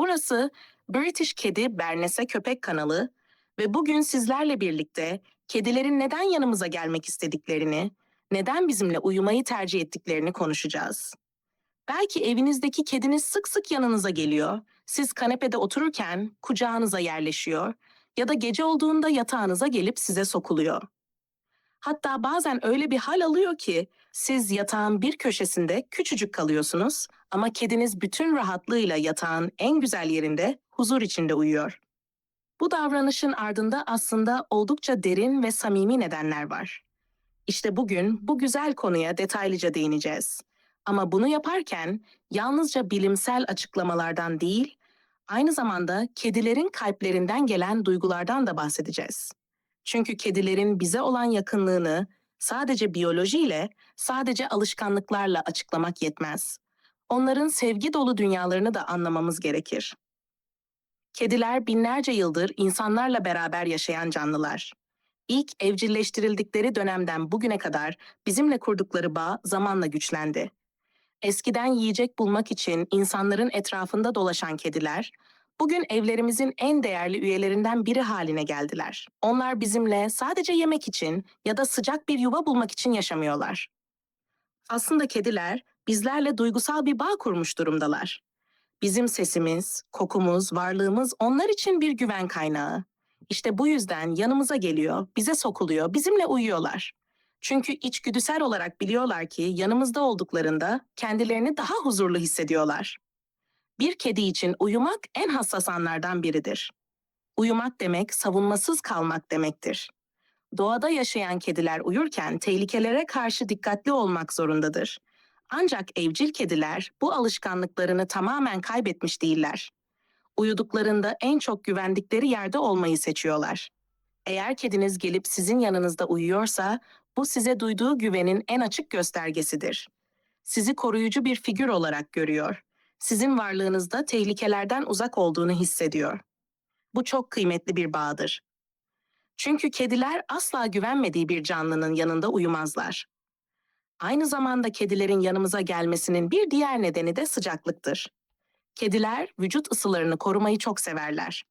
Burası British Kedi Bernese Köpek kanalı ve bugün sizlerle birlikte kedilerin neden yanımıza gelmek istediklerini, neden bizimle uyumayı tercih ettiklerini konuşacağız. Belki evinizdeki kediniz sık sık yanınıza geliyor, siz kanepede otururken kucağınıza yerleşiyor ya da gece olduğunda yatağınıza gelip size sokuluyor. Hatta bazen öyle bir hal alıyor ki siz yatağın bir köşesinde küçücük kalıyorsunuz ama kediniz bütün rahatlığıyla yatağın en güzel yerinde huzur içinde uyuyor. Bu davranışın ardında aslında oldukça derin ve samimi nedenler var. İşte bugün bu güzel konuya detaylıca değineceğiz. Ama bunu yaparken yalnızca bilimsel açıklamalardan değil, aynı zamanda kedilerin kalplerinden gelen duygulardan da bahsedeceğiz. Çünkü kedilerin bize olan yakınlığını sadece biyolojiyle, sadece alışkanlıklarla açıklamak yetmez. Onların sevgi dolu dünyalarını da anlamamız gerekir. Kediler binlerce yıldır insanlarla beraber yaşayan canlılar. İlk evcilleştirildikleri dönemden bugüne kadar bizimle kurdukları bağ zamanla güçlendi. Eskiden yiyecek bulmak için insanların etrafında dolaşan kediler, bugün evlerimizin en değerli üyelerinden biri haline geldiler. Onlar bizimle sadece yemek için ya da sıcak bir yuva bulmak için yaşamıyorlar. Aslında kediler bizlerle duygusal bir bağ kurmuş durumdalar. Bizim sesimiz, kokumuz, varlığımız onlar için bir güven kaynağı. İşte bu yüzden yanımıza geliyor, bize sokuluyor, bizimle uyuyorlar. Çünkü içgüdüsel olarak biliyorlar ki yanımızda olduklarında kendilerini daha huzurlu hissediyorlar. Bir kedi için uyumak en hassas anlardan biridir. Uyumak demek savunmasız kalmak demektir. Doğada yaşayan kediler uyurken tehlikelere karşı dikkatli olmak zorundadır. Ancak evcil kediler bu alışkanlıklarını tamamen kaybetmiş değiller. Uyuduklarında en çok güvendikleri yerde olmayı seçiyorlar. Eğer kediniz gelip sizin yanınızda uyuyorsa, bu size duyduğu güvenin en açık göstergesidir. Sizi koruyucu bir figür olarak görüyor. Sizin varlığınızda tehlikelerden uzak olduğunu hissediyor. Bu çok kıymetli bir bağdır. Çünkü kediler asla güvenmediği bir canlının yanında uyumazlar. Aynı zamanda kedilerin yanımıza gelmesinin bir diğer nedeni de sıcaklıktır. Kediler vücut ısılarını korumayı çok severler.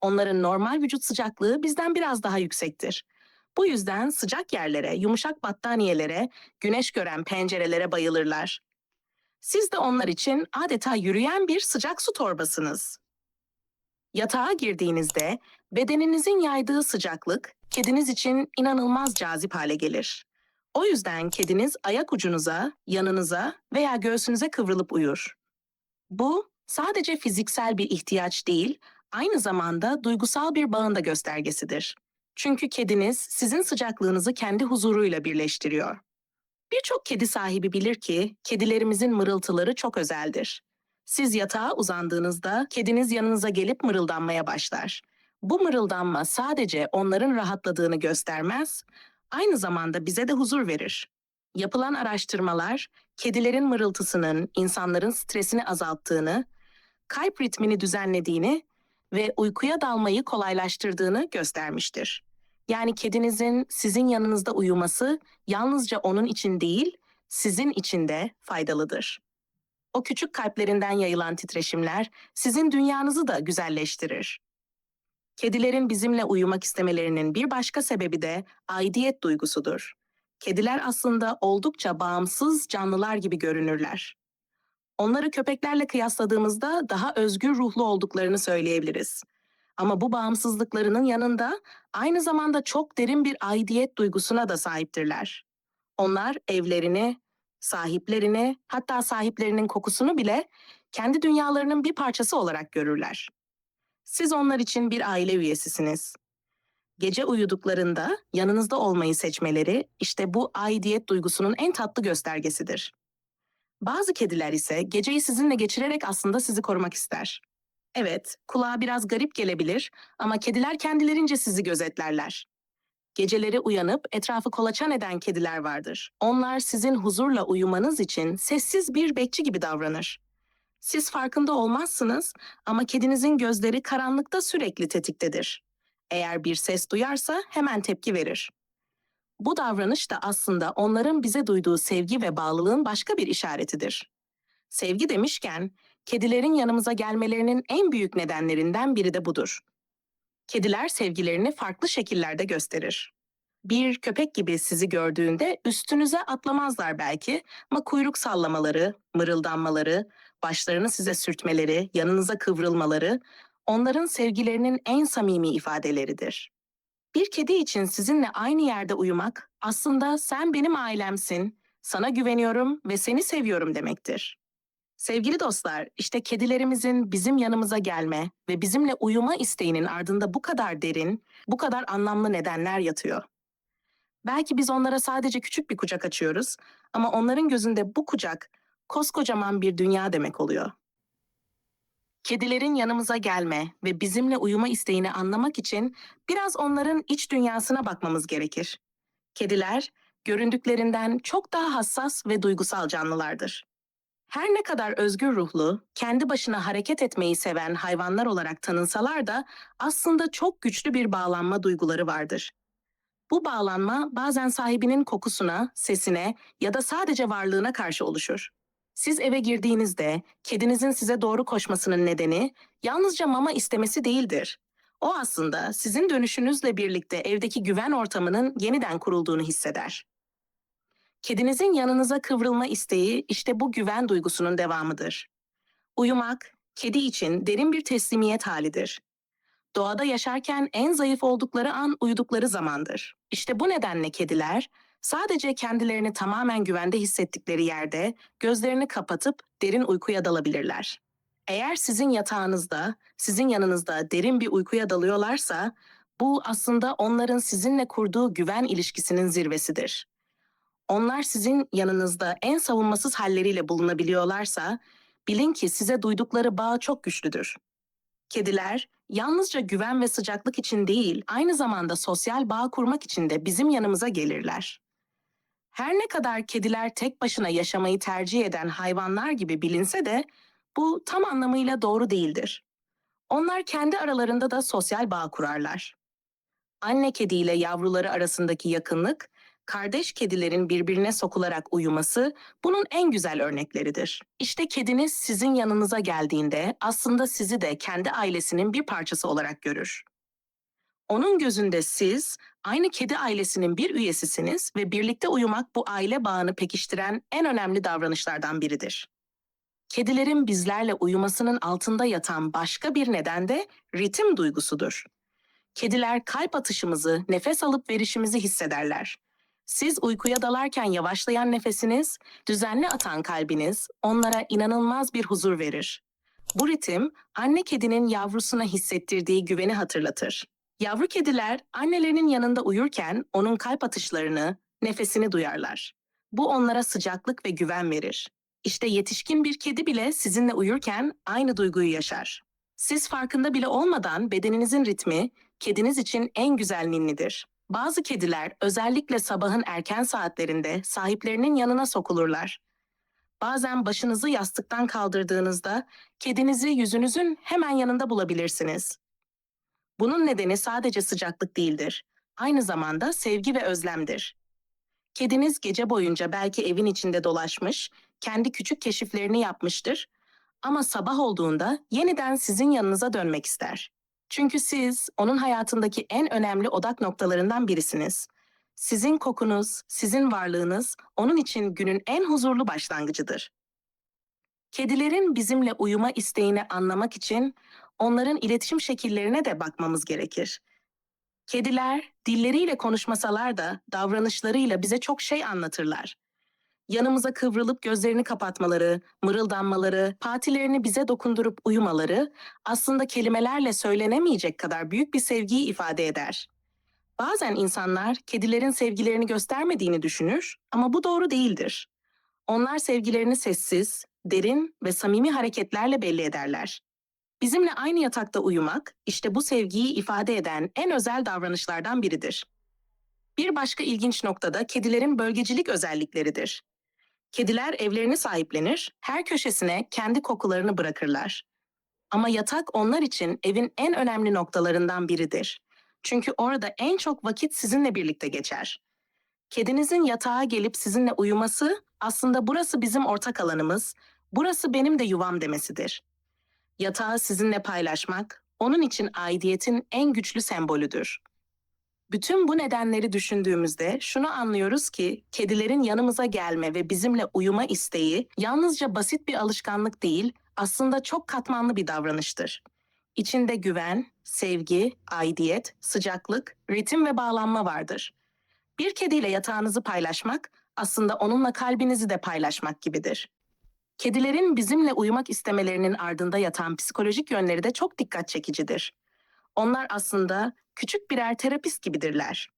Onların normal vücut sıcaklığı bizden biraz daha yüksektir. Bu yüzden sıcak yerlere, yumuşak battaniyelere, güneş gören pencerelere bayılırlar. Siz de onlar için adeta yürüyen bir sıcak su torbasınız. Yatağa girdiğinizde bedeninizin yaydığı sıcaklık kediniz için inanılmaz cazip hale gelir. O yüzden kediniz ayak ucunuza, yanınıza veya göğsünüze kıvrılıp uyur. Bu sadece fiziksel bir ihtiyaç değil, aynı zamanda duygusal bir bağın da göstergesidir. Çünkü kediniz sizin sıcaklığınızı kendi huzuruyla birleştiriyor. Birçok kedi sahibi bilir ki kedilerimizin mırıltıları çok özeldir. Siz yatağa uzandığınızda kediniz yanınıza gelip mırıldanmaya başlar. Bu mırıldanma sadece onların rahatladığını göstermez, aynı zamanda bize de huzur verir. Yapılan araştırmalar kedilerin mırıltısının insanların stresini azalttığını, kalp ritmini düzenlediğini ve uykuya dalmayı kolaylaştırdığını göstermiştir. Yani kedinizin sizin yanınızda uyuması yalnızca onun için değil, sizin için de faydalıdır. O küçük kalplerinden yayılan titreşimler sizin dünyanızı da güzelleştirir. Kedilerin bizimle uyumak istemelerinin bir başka sebebi de aidiyet duygusudur. Kediler aslında oldukça bağımsız canlılar gibi görünürler. Onları köpeklerle kıyasladığımızda daha özgür ruhlu olduklarını söyleyebiliriz. Ama bu bağımsızlıklarının yanında aynı zamanda çok derin bir aidiyet duygusuna da sahiptirler. Onlar evlerini, sahiplerini, hatta sahiplerinin kokusunu bile kendi dünyalarının bir parçası olarak görürler. Siz onlar için bir aile üyesisiniz. Gece uyuduklarında yanınızda olmayı seçmeleri işte bu aidiyet duygusunun en tatlı göstergesidir. Bazı kediler ise geceyi sizinle geçirerek aslında sizi korumak ister. Evet, kulağa biraz garip gelebilir ama kediler kendilerince sizi gözetlerler. Geceleri uyanıp etrafı kolaçan eden kediler vardır. Onlar sizin huzurla uyumanız için sessiz bir bekçi gibi davranır. Siz farkında olmazsınız ama kedinizin gözleri karanlıkta sürekli tetiktedir. Eğer bir ses duyarsa hemen tepki verir. Bu davranış da aslında onların bize duyduğu sevgi ve bağlılığın başka bir işaretidir. Sevgi demişken, Kedilerin yanımıza gelmelerinin en büyük nedenlerinden biri de budur. Kediler sevgilerini farklı şekillerde gösterir. Bir köpek gibi sizi gördüğünde üstünüze atlamazlar belki ama kuyruk sallamaları, mırıldanmaları, başlarını size sürtmeleri, yanınıza kıvrılmaları onların sevgilerinin en samimi ifadeleridir. Bir kedi için sizinle aynı yerde uyumak aslında sen benim ailemsin, sana güveniyorum ve seni seviyorum demektir. Sevgili dostlar, işte kedilerimizin bizim yanımıza gelme ve bizimle uyuma isteğinin ardında bu kadar derin, bu kadar anlamlı nedenler yatıyor. Belki biz onlara sadece küçük bir kucak açıyoruz ama onların gözünde bu kucak koskocaman bir dünya demek oluyor. Kedilerin yanımıza gelme ve bizimle uyuma isteğini anlamak için biraz onların iç dünyasına bakmamız gerekir. Kediler göründüklerinden çok daha hassas ve duygusal canlılardır. Her ne kadar özgür ruhlu, kendi başına hareket etmeyi seven hayvanlar olarak tanınsalar da aslında çok güçlü bir bağlanma duyguları vardır. Bu bağlanma bazen sahibinin kokusuna, sesine ya da sadece varlığına karşı oluşur. Siz eve girdiğinizde kedinizin size doğru koşmasının nedeni yalnızca mama istemesi değildir. O aslında sizin dönüşünüzle birlikte evdeki güven ortamının yeniden kurulduğunu hisseder. Kedinizin yanınıza kıvrılma isteği işte bu güven duygusunun devamıdır. Uyumak, kedi için derin bir teslimiyet halidir. Doğada yaşarken en zayıf oldukları an uyudukları zamandır. İşte bu nedenle kediler sadece kendilerini tamamen güvende hissettikleri yerde gözlerini kapatıp derin uykuya dalabilirler. Eğer sizin yatağınızda, sizin yanınızda derin bir uykuya dalıyorlarsa, bu aslında onların sizinle kurduğu güven ilişkisinin zirvesidir. Onlar sizin yanınızda en savunmasız halleriyle bulunabiliyorlarsa, bilin ki size duydukları bağ çok güçlüdür. Kediler yalnızca güven ve sıcaklık için değil, aynı zamanda sosyal bağ kurmak için de bizim yanımıza gelirler. Her ne kadar kediler tek başına yaşamayı tercih eden hayvanlar gibi bilinse de bu tam anlamıyla doğru değildir. Onlar kendi aralarında da sosyal bağ kurarlar. Anne kedi ile yavruları arasındaki yakınlık, kardeş kedilerin birbirine sokularak uyuması bunun en güzel örnekleridir. İşte kediniz sizin yanınıza geldiğinde aslında sizi de kendi ailesinin bir parçası olarak görür. Onun gözünde siz aynı kedi ailesinin bir üyesisiniz ve birlikte uyumak bu aile bağını pekiştiren en önemli davranışlardan biridir. Kedilerin bizlerle uyumasının altında yatan başka bir neden de ritim duygusudur. Kediler kalp atışımızı, nefes alıp verişimizi hissederler. Siz uykuya dalarken yavaşlayan nefesiniz, düzenli atan kalbiniz onlara inanılmaz bir huzur verir. Bu ritim anne kedinin yavrusuna hissettirdiği güveni hatırlatır. Yavru kediler annelerinin yanında uyurken onun kalp atışlarını, nefesini duyarlar. Bu onlara sıcaklık ve güven verir. İşte yetişkin bir kedi bile sizinle uyurken aynı duyguyu yaşar. Siz farkında bile olmadan bedeninizin ritmi kediniz için en güzel ninnidir. Bazı kediler özellikle sabahın erken saatlerinde sahiplerinin yanına sokulurlar. Bazen başınızı yastıktan kaldırdığınızda kedinizi yüzünüzün hemen yanında bulabilirsiniz. Bunun nedeni sadece sıcaklık değildir. Aynı zamanda sevgi ve özlemdir. Kediniz gece boyunca belki evin içinde dolaşmış, kendi küçük keşiflerini yapmıştır ama sabah olduğunda yeniden sizin yanınıza dönmek ister. Çünkü siz onun hayatındaki en önemli odak noktalarından birisiniz. Sizin kokunuz, sizin varlığınız onun için günün en huzurlu başlangıcıdır. Kedilerin bizimle uyuma isteğini anlamak için onların iletişim şekillerine de bakmamız gerekir. Kediler dilleriyle konuşmasalar da davranışlarıyla bize çok şey anlatırlar. Yanımıza kıvrılıp gözlerini kapatmaları, mırıldanmaları, patilerini bize dokundurup uyumaları aslında kelimelerle söylenemeyecek kadar büyük bir sevgiyi ifade eder. Bazen insanlar kedilerin sevgilerini göstermediğini düşünür ama bu doğru değildir. Onlar sevgilerini sessiz, derin ve samimi hareketlerle belli ederler. Bizimle aynı yatakta uyumak, işte bu sevgiyi ifade eden en özel davranışlardan biridir. Bir başka ilginç nokta da kedilerin bölgecilik özellikleridir. Kediler evlerini sahiplenir, her köşesine kendi kokularını bırakırlar. Ama yatak onlar için evin en önemli noktalarından biridir. Çünkü orada en çok vakit sizinle birlikte geçer. Kedinizin yatağa gelip sizinle uyuması aslında burası bizim ortak alanımız, Burası benim de yuvam demesidir. Yatağı sizinle paylaşmak, onun için aidiyetin en güçlü sembolüdür. Bütün bu nedenleri düşündüğümüzde şunu anlıyoruz ki kedilerin yanımıza gelme ve bizimle uyuma isteği yalnızca basit bir alışkanlık değil, aslında çok katmanlı bir davranıştır. İçinde güven, sevgi, aidiyet, sıcaklık, ritim ve bağlanma vardır. Bir kediyle yatağınızı paylaşmak aslında onunla kalbinizi de paylaşmak gibidir. Kedilerin bizimle uyumak istemelerinin ardında yatan psikolojik yönleri de çok dikkat çekicidir. Onlar aslında küçük birer terapist gibidirler.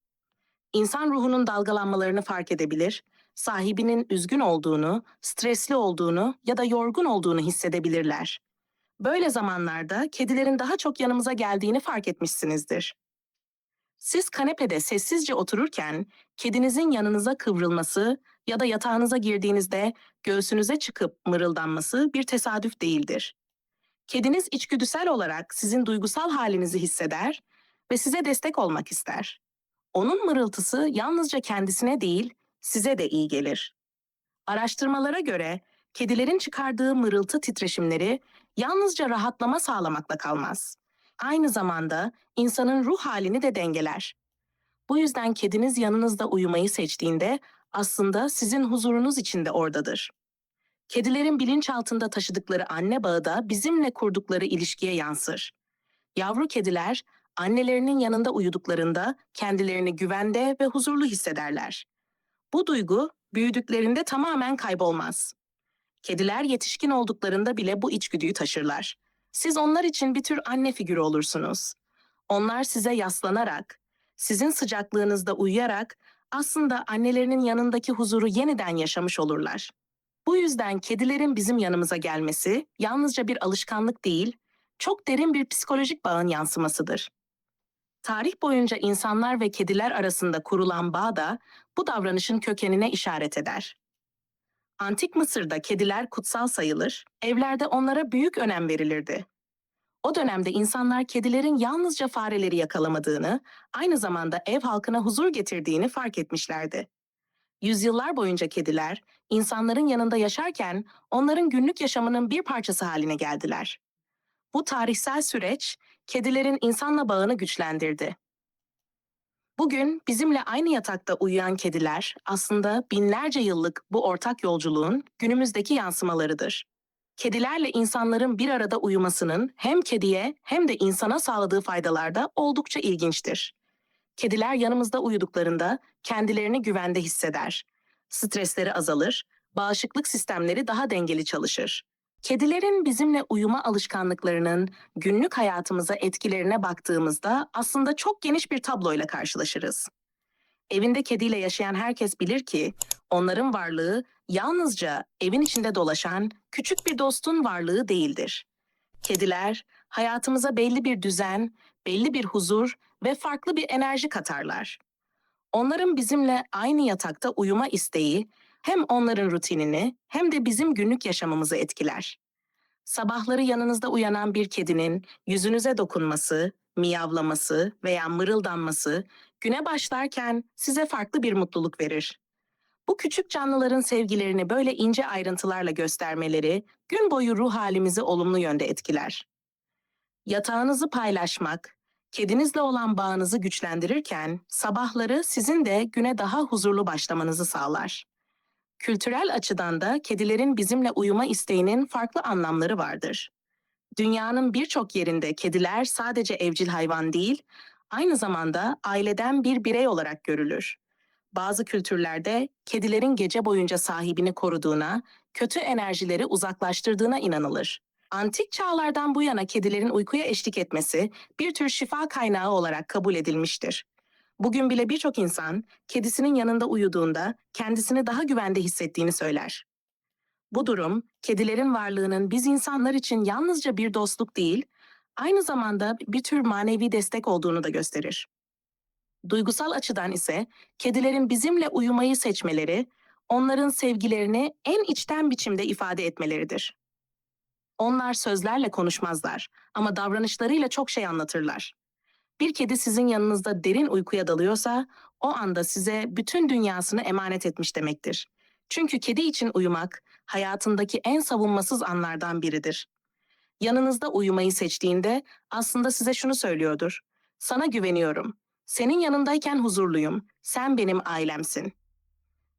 İnsan ruhunun dalgalanmalarını fark edebilir, sahibinin üzgün olduğunu, stresli olduğunu ya da yorgun olduğunu hissedebilirler. Böyle zamanlarda kedilerin daha çok yanımıza geldiğini fark etmişsinizdir. Siz kanepede sessizce otururken kedinizin yanınıza kıvrılması ya da yatağınıza girdiğinizde göğsünüze çıkıp mırıldanması bir tesadüf değildir. Kediniz içgüdüsel olarak sizin duygusal halinizi hisseder ve size destek olmak ister. Onun mırıltısı yalnızca kendisine değil, size de iyi gelir. Araştırmalara göre kedilerin çıkardığı mırıltı titreşimleri yalnızca rahatlama sağlamakla kalmaz. Aynı zamanda insanın ruh halini de dengeler. Bu yüzden kediniz yanınızda uyumayı seçtiğinde aslında sizin huzurunuz için de oradadır. Kedilerin bilinçaltında taşıdıkları anne bağı da bizimle kurdukları ilişkiye yansır. Yavru kediler annelerinin yanında uyuduklarında kendilerini güvende ve huzurlu hissederler. Bu duygu büyüdüklerinde tamamen kaybolmaz. Kediler yetişkin olduklarında bile bu içgüdüyü taşırlar. Siz onlar için bir tür anne figürü olursunuz. Onlar size yaslanarak, sizin sıcaklığınızda uyuyarak aslında annelerinin yanındaki huzuru yeniden yaşamış olurlar. Bu yüzden kedilerin bizim yanımıza gelmesi yalnızca bir alışkanlık değil, çok derin bir psikolojik bağın yansımasıdır. Tarih boyunca insanlar ve kediler arasında kurulan bağ da bu davranışın kökenine işaret eder. Antik Mısır'da kediler kutsal sayılır, evlerde onlara büyük önem verilirdi. O dönemde insanlar kedilerin yalnızca fareleri yakalamadığını, aynı zamanda ev halkına huzur getirdiğini fark etmişlerdi. Yüzyıllar boyunca kediler, insanların yanında yaşarken onların günlük yaşamının bir parçası haline geldiler. Bu tarihsel süreç, kedilerin insanla bağını güçlendirdi. Bugün bizimle aynı yatakta uyuyan kediler aslında binlerce yıllık bu ortak yolculuğun günümüzdeki yansımalarıdır. Kedilerle insanların bir arada uyumasının hem kediye hem de insana sağladığı faydalar da oldukça ilginçtir. Kediler yanımızda uyuduklarında kendilerini güvende hisseder. Stresleri azalır, bağışıklık sistemleri daha dengeli çalışır. Kedilerin bizimle uyuma alışkanlıklarının günlük hayatımıza etkilerine baktığımızda aslında çok geniş bir tabloyla karşılaşırız. Evinde kediyle yaşayan herkes bilir ki onların varlığı yalnızca evin içinde dolaşan küçük bir dostun varlığı değildir. Kediler hayatımıza belli bir düzen, belli bir huzur ve farklı bir enerji katarlar. Onların bizimle aynı yatakta uyuma isteği hem onların rutinini hem de bizim günlük yaşamımızı etkiler. Sabahları yanınızda uyanan bir kedinin yüzünüze dokunması, miyavlaması veya mırıldanması güne başlarken size farklı bir mutluluk verir. Bu küçük canlıların sevgilerini böyle ince ayrıntılarla göstermeleri gün boyu ruh halimizi olumlu yönde etkiler. Yatağınızı paylaşmak, kedinizle olan bağınızı güçlendirirken sabahları sizin de güne daha huzurlu başlamanızı sağlar. Kültürel açıdan da kedilerin bizimle uyuma isteğinin farklı anlamları vardır. Dünyanın birçok yerinde kediler sadece evcil hayvan değil, aynı zamanda aileden bir birey olarak görülür. Bazı kültürlerde kedilerin gece boyunca sahibini koruduğuna, kötü enerjileri uzaklaştırdığına inanılır. Antik çağlardan bu yana kedilerin uykuya eşlik etmesi bir tür şifa kaynağı olarak kabul edilmiştir. Bugün bile birçok insan kedisinin yanında uyuduğunda kendisini daha güvende hissettiğini söyler. Bu durum, kedilerin varlığının biz insanlar için yalnızca bir dostluk değil, aynı zamanda bir tür manevi destek olduğunu da gösterir. Duygusal açıdan ise kedilerin bizimle uyumayı seçmeleri, onların sevgilerini en içten biçimde ifade etmeleridir. Onlar sözlerle konuşmazlar ama davranışlarıyla çok şey anlatırlar. Bir kedi sizin yanınızda derin uykuya dalıyorsa, o anda size bütün dünyasını emanet etmiş demektir. Çünkü kedi için uyumak, hayatındaki en savunmasız anlardan biridir. Yanınızda uyumayı seçtiğinde aslında size şunu söylüyordur. Sana güveniyorum. Senin yanındayken huzurluyum. Sen benim ailemsin.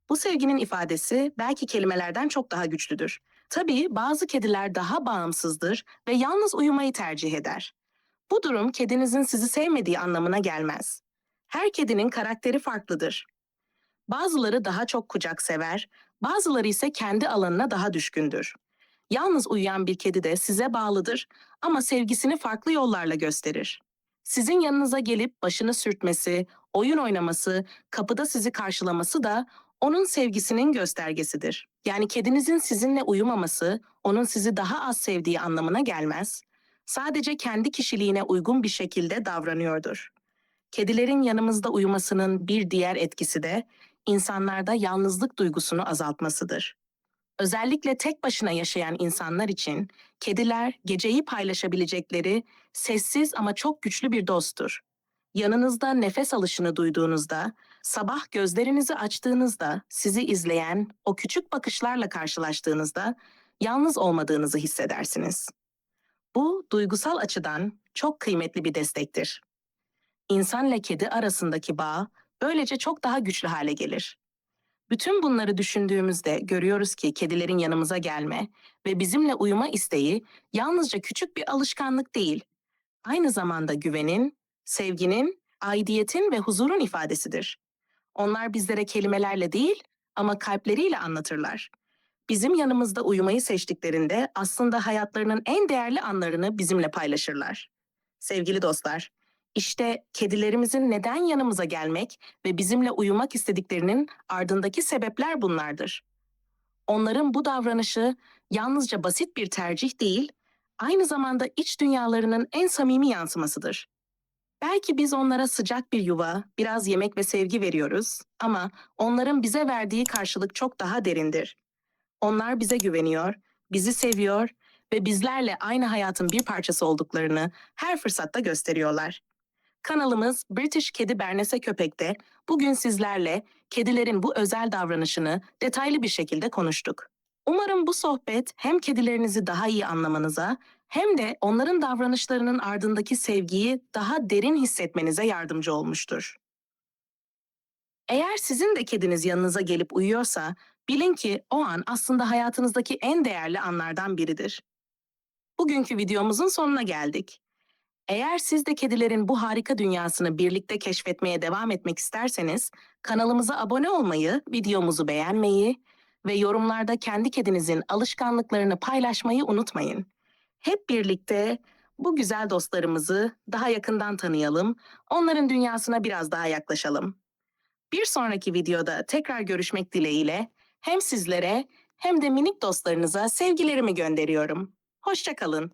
Bu sevginin ifadesi belki kelimelerden çok daha güçlüdür. Tabii bazı kediler daha bağımsızdır ve yalnız uyumayı tercih eder. Bu durum kedinizin sizi sevmediği anlamına gelmez. Her kedinin karakteri farklıdır. Bazıları daha çok kucak sever, bazıları ise kendi alanına daha düşkündür. Yalnız uyuyan bir kedi de size bağlıdır ama sevgisini farklı yollarla gösterir. Sizin yanınıza gelip başını sürtmesi, oyun oynaması, kapıda sizi karşılaması da onun sevgisinin göstergesidir. Yani kedinizin sizinle uyumaması, onun sizi daha az sevdiği anlamına gelmez. Sadece kendi kişiliğine uygun bir şekilde davranıyordur. Kedilerin yanımızda uyumasının bir diğer etkisi de insanlarda yalnızlık duygusunu azaltmasıdır. Özellikle tek başına yaşayan insanlar için kediler geceyi paylaşabilecekleri sessiz ama çok güçlü bir dosttur. Yanınızda nefes alışını duyduğunuzda, sabah gözlerinizi açtığınızda sizi izleyen o küçük bakışlarla karşılaştığınızda yalnız olmadığınızı hissedersiniz. Bu duygusal açıdan çok kıymetli bir destektir. İnsanla kedi arasındaki bağ böylece çok daha güçlü hale gelir. Bütün bunları düşündüğümüzde görüyoruz ki kedilerin yanımıza gelme ve bizimle uyuma isteği yalnızca küçük bir alışkanlık değil, aynı zamanda güvenin, sevginin, aidiyetin ve huzurun ifadesidir. Onlar bizlere kelimelerle değil ama kalpleriyle anlatırlar. Bizim yanımızda uyumayı seçtiklerinde aslında hayatlarının en değerli anlarını bizimle paylaşırlar. Sevgili dostlar, işte kedilerimizin neden yanımıza gelmek ve bizimle uyumak istediklerinin ardındaki sebepler bunlardır. Onların bu davranışı yalnızca basit bir tercih değil, aynı zamanda iç dünyalarının en samimi yansımasıdır. Belki biz onlara sıcak bir yuva, biraz yemek ve sevgi veriyoruz ama onların bize verdiği karşılık çok daha derindir. Onlar bize güveniyor, bizi seviyor ve bizlerle aynı hayatın bir parçası olduklarını her fırsatta gösteriyorlar. Kanalımız British Kedi Bernese Köpek'te bugün sizlerle kedilerin bu özel davranışını detaylı bir şekilde konuştuk. Umarım bu sohbet hem kedilerinizi daha iyi anlamanıza hem de onların davranışlarının ardındaki sevgiyi daha derin hissetmenize yardımcı olmuştur. Eğer sizin de kediniz yanınıza gelip uyuyorsa, bilin ki o an aslında hayatınızdaki en değerli anlardan biridir. Bugünkü videomuzun sonuna geldik. Eğer siz de kedilerin bu harika dünyasını birlikte keşfetmeye devam etmek isterseniz, kanalımıza abone olmayı, videomuzu beğenmeyi ve yorumlarda kendi kedinizin alışkanlıklarını paylaşmayı unutmayın. Hep birlikte bu güzel dostlarımızı daha yakından tanıyalım, onların dünyasına biraz daha yaklaşalım. Bir sonraki videoda tekrar görüşmek dileğiyle hem sizlere hem de minik dostlarınıza sevgilerimi gönderiyorum. Hoşçakalın.